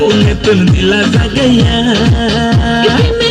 মনে তুল দিলা জাগাইয়া প্রেমে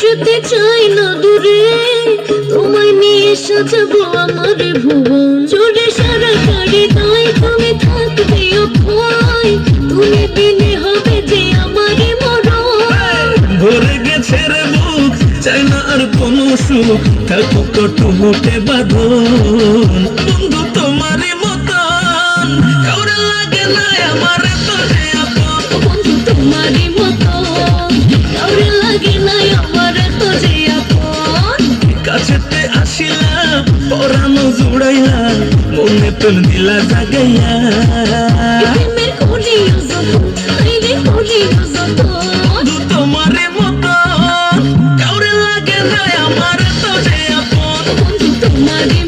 যেতে চাই না দূরে। তোমায় নিয়ে সাজাবো আমার ভুবন। জোরে সারা গাড়ি দাই তুমি থাকবে অক্ষয়। তুমি বিনে হবে যে আমারে মরণ। ভরে গেছে রে বুক চাই না আর কোনো সুখ। থাকুক কটু মুখে বাঁধন। বন্ধু তোমারই মতন। কাউরে লাগে না আমার তো জুড়াইয়া মনে তোর দিলা জাগাইয়া। তোমারে মতো কাউরে লাগে না আমার তো যে আপন তোমারে